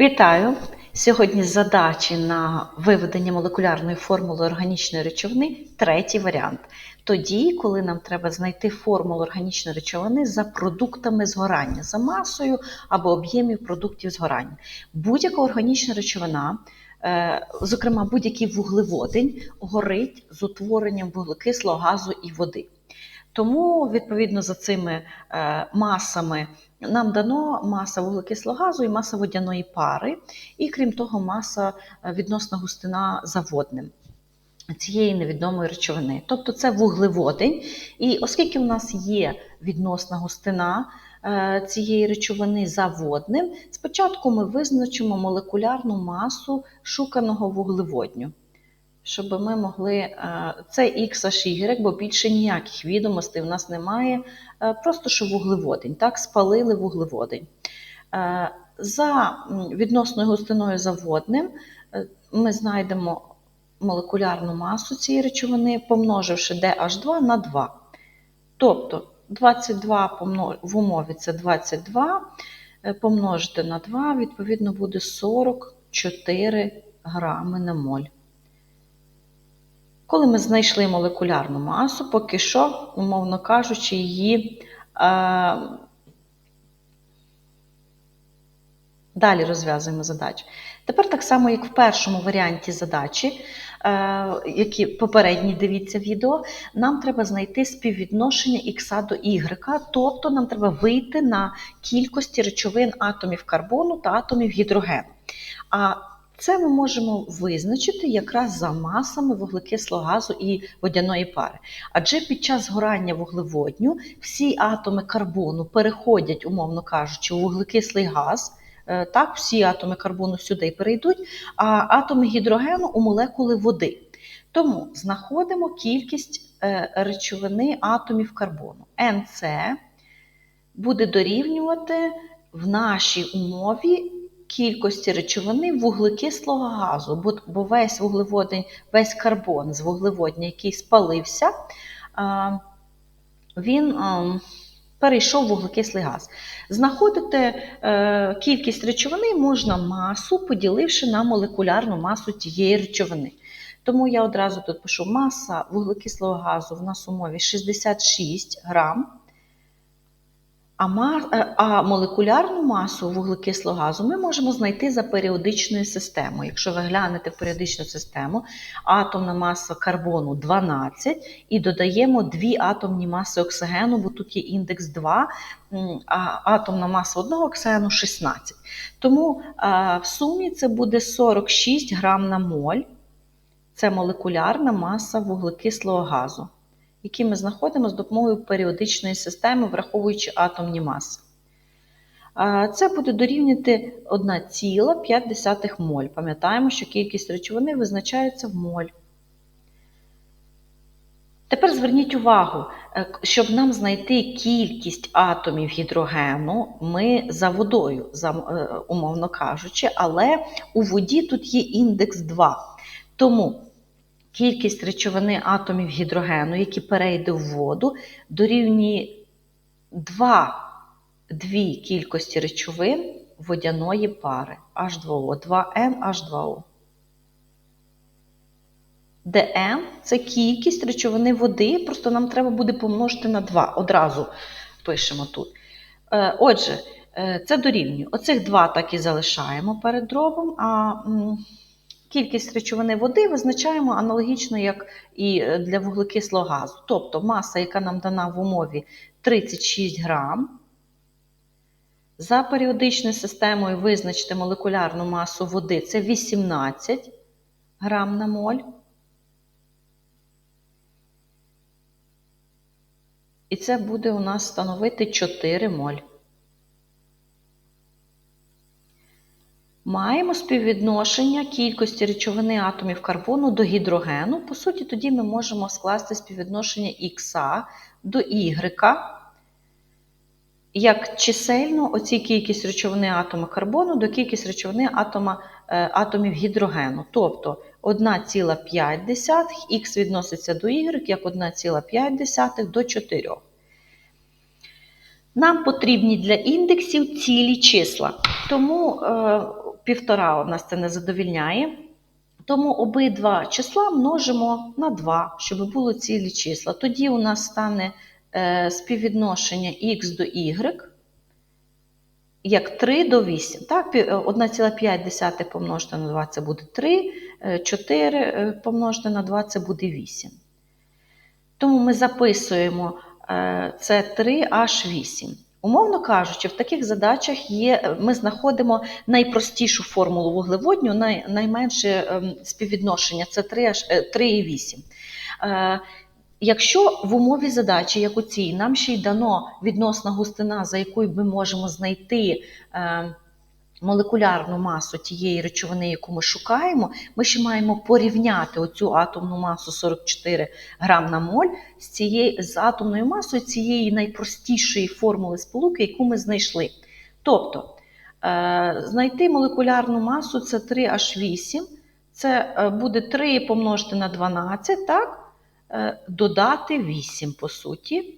Вітаю! Сьогодні задачі на виведення молекулярної формули органічної речовини третій варіант. Тоді, коли нам треба знайти формулу органічної речовини за продуктами згорання, за масою або об'ємів продуктів згорання. Будь-яка органічна речовина, е, зокрема будь-який вуглеводень, горить з утворенням вуглекислого газу і води. Тому, відповідно за цими е, масами, нам дано маса вуглекислого газу і маса водяної пари, і крім того, маса е, відносна густина за водним цієї невідомої речовини. Тобто це вуглеводень. І оскільки у нас є відносна густина е, цієї речовини за водним, спочатку ми визначимо молекулярну масу шуканого вуглеводню щоб ми могли е, це X аж Y, бо більше ніяких відомостей в нас немає. Е, просто що вуглеводень. Так, спалили вуглеводень. Е, за відносною густиною заводним ми знайдемо молекулярну масу цієї речовини, помноживши DH2 на 2. Тобто 22 в умові це 22 помножити на 2, відповідно, буде 44 грами на моль. Коли ми знайшли молекулярну масу, поки що, умовно кажучи, її е, далі розв'язуємо задачу. Тепер так само, як в першому варіанті задачі, е, які попередні дивіться відео, нам треба знайти співвідношення х до y, тобто нам треба вийти на кількості речовин атомів карбону та атомів гідрогену. А це ми можемо визначити якраз за масами вуглекислого газу і водяної пари. Адже під час згорання вуглеводню всі атоми карбону переходять, умовно кажучи, у вуглекислий газ. Е, так, всі атоми карбону сюди перейдуть, а атоми гідрогену у молекули води. Тому знаходимо кількість е, речовини атомів карбону. НЦ буде дорівнювати в нашій умові кількості речовини вуглекислого газу, бо весь вуглеводень, весь карбон з вуглеводня, який спалився, він перейшов в вуглекислий газ. Знаходити е, кількість речовини можна масу, поділивши на молекулярну масу тієї речовини. Тому я одразу тут пишу маса вуглекислого газу в нас у мові 66 грам. А е, а молекулярну масу вуглекислого газу ми можемо знайти за періодичною системою. Якщо ви глянете періодичну систему, атомна маса карбону 12 і додаємо дві атомні маси оксигену, бо тут є індекс 2, а атомна маса одного оксигену 16. Тому в сумі це буде 46 грам на моль. Це молекулярна маса вуглекислого газу які ми знаходимо з допомогою періодичної системи, враховуючи атомні маси. Це буде дорівнювати 1,5 моль. Пам'ятаємо, що кількість речовини визначається в моль. Тепер зверніть увагу, е, щоб нам знайти кількість атомів гідрогену, ми за водою, е, умовно кажучи, але у воді тут є індекс 2. Тому кількість речовини атомів гідрогену, які перейде в воду, дорівнює 2 дві кількості речовин водяної пари H2O, 2N H2O. ДН це кількість речовини води, просто нам треба буде помножити на 2. Одразу пишемо тут. Е, отже, е, це дорівнює. Оцих два так і залишаємо перед дробом. а Кількість речовини води визначаємо аналогічно, як і е, для вуглекислого газу. Тобто маса, яка нам дана в умові 36 грам. За періодичною системою визначити молекулярну масу води це 18 грам на моль. І це буде у нас становити 4 моль. Маємо співвідношення кількості речовини атомів карбону до гідрогену. По суті, тоді ми можемо скласти співвідношення Х до Y, як чисельно оці кількість речовини атома карбону до кількість речовини атома, е, атомів гідрогену. Тобто 1,5 х відноситься до Y як 1,5 до 4. Нам потрібні для індексів цілі числа. Тому е, півтора у нас це не задовільняє. Тому обидва числа множимо на 2, щоб було цілі числа. Тоді у нас стане е, співвідношення х до y як 3 до 8. Так, е, 1,5 помножити на 2 це буде 3, е, 4 е, помножити на 2 це буде 8. Тому ми записуємо е, це 3H8. Умовно кажучи, в таких задачах є, е, ми знаходимо найпростішу формулу вуглеводню, най, найменше ем, співвідношення це 3H, е, 3 і 8. Е, Якщо в умові задачі, як у цій, нам ще й дано відносна густина, за якою ми можемо знайти е, молекулярну масу тієї речовини, яку ми шукаємо, ми ще маємо порівняти оцю атомну масу 44 грам на моль з, цією, з атомною масою цієї найпростішої формули сполуки, яку ми знайшли. Тобто, е, знайти молекулярну масу це 3H8, це е, буде 3 помножити на 12, так? Е, додати 8, по суті.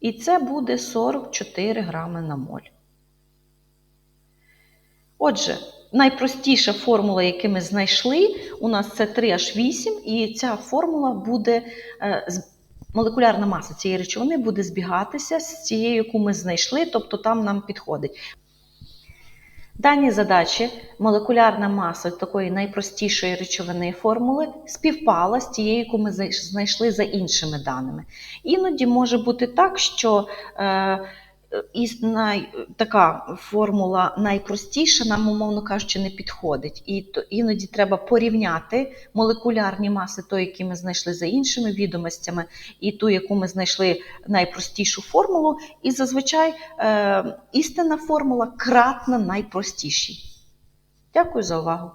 І це буде 44 грами на моль. Отже, найпростіша формула, яку ми знайшли, у нас це 3H8, і ця формула буде, е, молекулярна маса цієї речовини буде збігатися з цією, яку ми знайшли, тобто там нам підходить. В даній задачі молекулярна маса такої найпростішої речовини формули співпала з тією, яку ми знайшли за іншими даними. Іноді може бути так, що е, і най, така формула найпростіша, нам, умовно кажучи, не підходить. І то іноді треба порівняти молекулярні маси, той, які ми знайшли за іншими відомостями, і ту, яку ми знайшли найпростішу формулу. І зазвичай е, істинна формула кратна найпростішій. Дякую за увагу.